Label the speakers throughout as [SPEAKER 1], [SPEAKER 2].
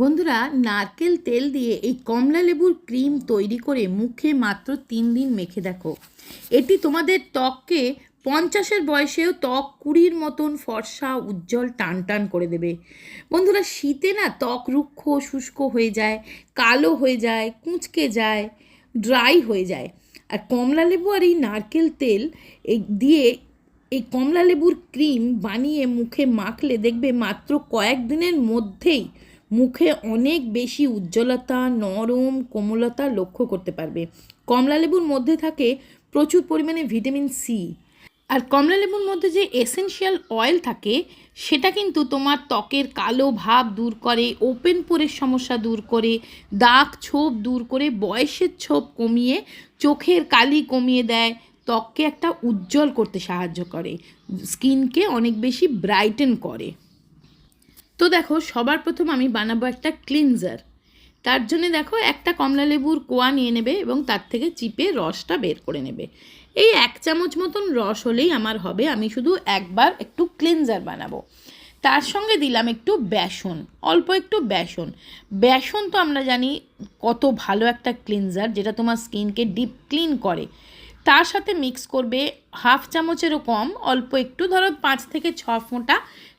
[SPEAKER 1] বন্ধুরা, নারকেল তেল দিয়ে এই কমলা লেবুর ক্রিম তৈরি করে মুখে মাত্র তিন দিন মেখে দেখো। এটি তোমাদের ত্বককে পঞ্চাশের বয়সেও ত্বক কুড়ির মতন ফর্সা, উজ্জ্বল টান টান করে দেবে। বন্ধুরা, শীতে না ত্বক রুক্ষ, শুষ্ক হয়ে যায়, কালো হয়ে যায়, কুঁচকে যায়, ড্রাই হয়ে যায়। আর কমলা লেবু আর এই নারকেল তেল এই দিয়ে এই কমলা লেবুর ক্রিম বানিয়ে মুখে মাখলে দেখবে মাত্র কয়েকদিনের মধ্যেই মুখে অনেক বেশি উজ্জ্বলতা, নরম কোমলতা লক্ষ্য করতে পারবে। কমলালেবুর মধ্যে থাকে প্রচুর পরিমাণে ভিটামিন সি আর কমলা লেবুর মধ্যে যে এসেনশিয়াল অয়েল থাকে, সেটা কিন্তু তোমার ত্বকের কালো ভাব দূর করে ওপেন পোরের সমস্যা দূর করে, দাগ ছোপ দূর করে, বয়সের ছোপ কমিয়ে, চোখের কালি কমিয়ে দেয়, ত্বককে একটা উজ্জ্বল করতে সাহায্য করে। স্কিনকে অনেক বেশি ব্রাইটেন করে। তো দেখো, সবার প্রথম আমি বানাবো একটা ক্লিনজার তার জন্য দেখো, একটা কমলা লেবুর কোয়া নিয়ে নেবে এবং তার থেকে চিপে রসটা বের করে নেবে। এই এক চামচ মতন রস হলেই আমার হবে, আমি শুধু একবার একটু ক্লিনজার বানাবো। তার সঙ্গে দিলাম একটু বেসন, অল্প একটু বেসন। বেসন তো আমরা জানি কত ভালো একটা ক্লিনজার যেটা তোমার স্কিনকে ডিপ ক্লিন করে। তার সাথে মিক্স করবে হাফ চামচেরও কম, অল্প একটু। ধরো পাঁচ থেকে ছ ফোঁটা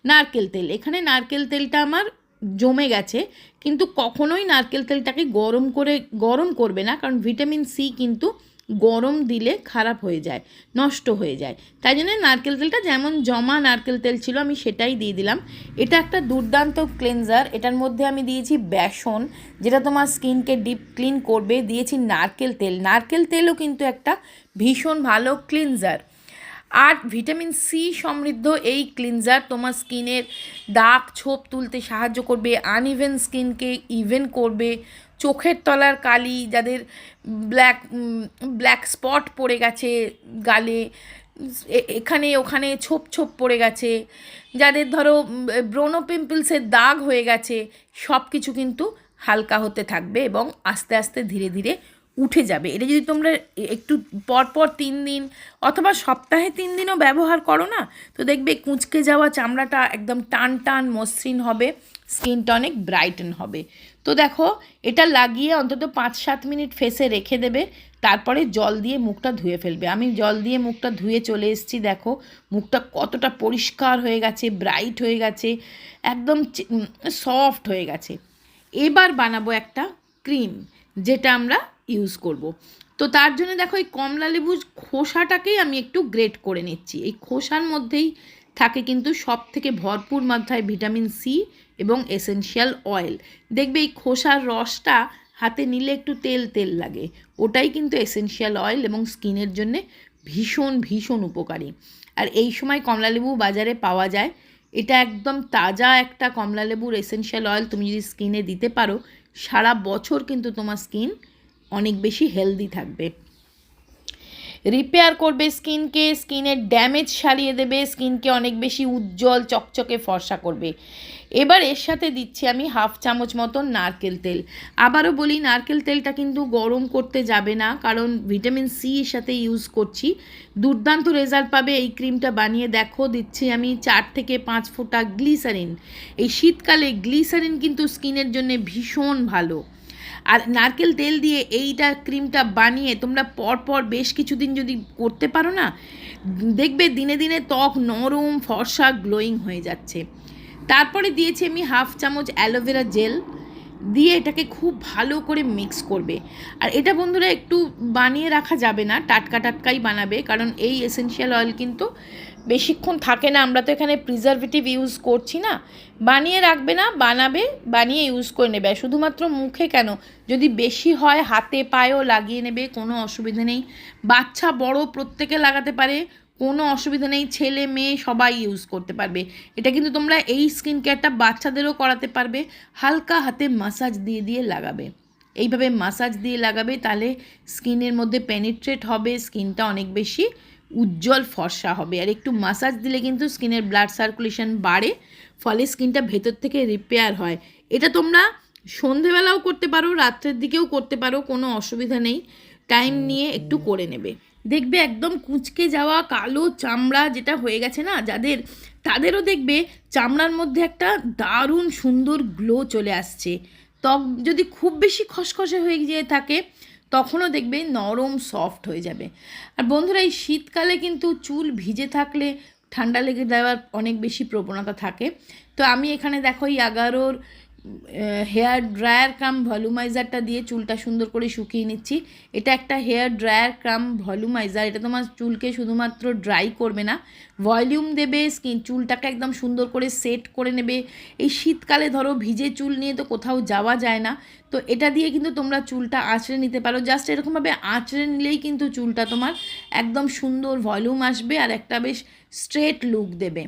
[SPEAKER 1] নারকেল তেল। এখানে নারকেল তেলটা আমার জমে গেছে, কিন্তু কখনোই নারকেল তেলটাকে গরম করে, গরম করবে না, কারণ ভিটামিন সি কিন্তু গরম দিলে খারাপ হয়ে যায়, নষ্ট হয়ে যায়। তাই জন্য নারকেল তেলটা যেমন জমা নারকেল তেল ছিল আমি সেটাই দিয়ে দিলাম। এটা একটা দুর্দান্ত ক্লেনজার এটার মধ্যে আমি দিয়েছি বেসন, যেটা তোমার স্কিনকে ডিপ ক্লিন করবে। দিয়েছি নারকেল তেল, নারকেল তেলও কিন্তু একটা ভীষণ ভালো ক্লিনজার আর ভিটামিন সি সমৃদ্ধ এই ক্লিনজার তোমার স্কিনের দাগ, ছোপ তুলতে সাহায্য করবে আনইভেন স্কিনকে ইভেন করবে, চোখের তলার কালি, যাদের ব্ল্যাক ব্ল্যাক স্পট পড়ে গেছে গালে এখানে ওখানে ছোপ ছোপ পড়ে গেছে, যাদের ধরো ব্রোনো পিম্পলসের দাগ হয়ে গেছে সব কিছু কিন্তু হালকা হতে থাকবে এবং আস্তে আস্তে ধীরে ধীরে উঠে যাবে। এটা যদি তোমরা একটু পরপর তিন দিন অথবা সপ্তাহে তিন দিনও ব্যবহার করো না, তো দেখবে কুঁচকে যাওয়া চামড়াটা একদম টান টান মসৃণ হবে স্কিনটা অনেক ব্রাইটেন হবে। তো দেখো, এটা লাগিয়ে অন্তত পাঁচ সাত মিনিট ফেসে রেখে দেবে, তারপরে জল দিয়ে মুখটা ধুয়ে ফেলবে। আমি জল দিয়ে মুখটা ধুয়ে চলে এসেছি, দেখো, মুখটা কতটা পরিষ্কার হয়ে গেছে ব্রাইট হয়ে গেছে, একদম সফট হয়ে গেছে। এবার বানাবো একটা ক্রিম যেটা আমরা ইউজ করব। তো তার জন্য দেখো এই কমলা লেবুর খোসাটাকেই আমি একটু গ্রেট করে নিচ্ছি। এই খোসার মধ্যেই থাকে কিন্তু সব থেকে ভরপুর মাত্রায় ভিটামিন সি এবং এসেনশিয়াল অয়েল দেখবে এই খোসার রসটা হাতে নিলে একটু তেল তেল লাগে। ওটাই কিন্তু এসেনশিয়াল অয়েল এবং স্কিনের জন্য ভীষণ ভীষণ উপকারী। আর এই সময় কমলালেবু বাজারে পাওয়া যায়। এটা একদম তাজা একটা কমলালেবুর এসেনশিয়াল অয়েল তুমি যদি স্কিনে দিতে পারো, সারা বছর কিন্তু তোমার স্কিন অনেক বেশি হেলদি থাকবে। রিপেয়ার করবে স্কিনকে, স্কিনের ড্যামেজ সারিয়ে দেবে, স্কিনকে অনেক বেশি উজ্জ্বল, চকচকে ফর্সা করবে। এবার এর সাথে দিচ্ছি আমি হাফ চামচ মতন নারকেল তেল। আবারও বলি, নারকেল তেলটা কিন্তু গরম করতে যাবে না, কারণ ভিটামিন সি এর সাথে ইউজ করছি। দুর্দান্ত রেজাল্ট পাবে এই ক্রিমটা বানিয়ে। দেখো, দিচ্ছি আমি চার থেকে পাঁচ ফোঁটা গ্লিসারিন এই শীতকালে গ্লিসারিন কিন্তু স্কিনের জন্য ভীষণ ভালো। আর নারকেল তেল দিয়ে এইটা ক্রিমটা বানিয়ে তোমরা পরপর বেশ কিছুদিন যদি করতে পারো না, দেখবে দিনে দিনে ত্বক নরম ফর্সা গ্লোয়িং হয়ে যাচ্ছে। তারপরে দিয়েছি আমি হাফ চামচ অ্যালোভেরা জেল। দিয়ে এটাকে খুব ভালো করে মিক্স করবে। আর এটা বন্ধুরা একটু বানিয়ে রাখা যাবে না, টাটকা টাটকাই বানাবে, কারণ এই এসেনশিয়াল অয়েল কিন্তু বেশিক্ষণ থাকে না। আমরা তো এখানে প্রিজারভেটিভ ইউজ করছি না। বানিয়ে রাখবে না, বানাবে, বানিয়ে ইউজ করে নেবে। শুধুমাত্র মুখে কেন? যদি বেশি হয়, হাতে, পায়েও লাগিয়ে নেবে, কোনো অসুবিধা নেই। বাচ্চা বড় প্রত্যেকে লাগাতে পারে কোনো অসুবিধা নেই, ছেলে, মেয়ে সবাই ইউজ করতে পারবে। এটা কিন্তু তোমরা এই স্কিন কেয়ারটা বাচ্চাদেরও করাতে পারবে, হালকা হাতে মাসাজ দিয়ে দিয়ে লাগাবে। এইভাবে মাসাজ দিয়ে লাগাবে, তাহলে স্কিনের মধ্যে পেনিট্রেট হবে স্কিনটা অনেক বেশি উজ্জ্বল ফর্সা হবে। আর একটু মাসাজ দিলে কিন্তু স্কিনের ব্লাড সার্কুলেশন বাড়ে, ফলে স্কিনটা ভেতর থেকে রিপেয়ার হয়। এটা তোমরা সন্ধেবেলাও করতে পারো, রাত্রের দিকেও করতে পারো, কোনো অসুবিধা নেই। টাইম নিয়ে একটু করে নেবে। দেখবে একদম কুঁচকে যাওয়া কালো চামড়া যেটা হয়ে গেছে না, যাদের, তাদেরও দেখবে চামড়ার মধ্যে একটা দারুণ সুন্দর গ্লো চলে আসছে। ত্বক যদি খুব বেশি খসখসে হয়ে গিয়ে থাকে, তখনও দেখবে নরম সফট হয়ে যাবে। আর বন্ধুরা, এই শীতকালে কিন্তু চুল ভিজে থাকলে ঠান্ডা লেগে দেওয়ার অনেক বেশি প্রবণতা থাকে। তো আমি এখানে দেখো এই এগারোর হেয়ার ড্রায়ার কাম ভলিউমাইজারটা দিয়ে চুলটা সুন্দর করে শুকিয়ে নিচ্ছি। এটা একটা হেয়ার ড্রায়ার কাম ভলিউমাইজার। এটা তোমার চুলকে শুধুমাত্র ড্রাই করবে না, ভলিউম দেবে, স্কিন চুলটাকে একদম সুন্দর করে সেট করে নেবে। এই শীতকালে ধরো ভিজে চুল নিয়ে তো কোথাও যাওয়া যায় না, তো এটা দিয়ে কিন্তু তোমরা চুলটা আঁচড়ে নিতে পারো। জাস্ট এরকমভাবে আঁচড়ে নিলেই কিন্তু চুলটা তোমার একদম সুন্দর ভলিউম আসবে আর একটা বেশ স্ট্রেট লুক দেবে।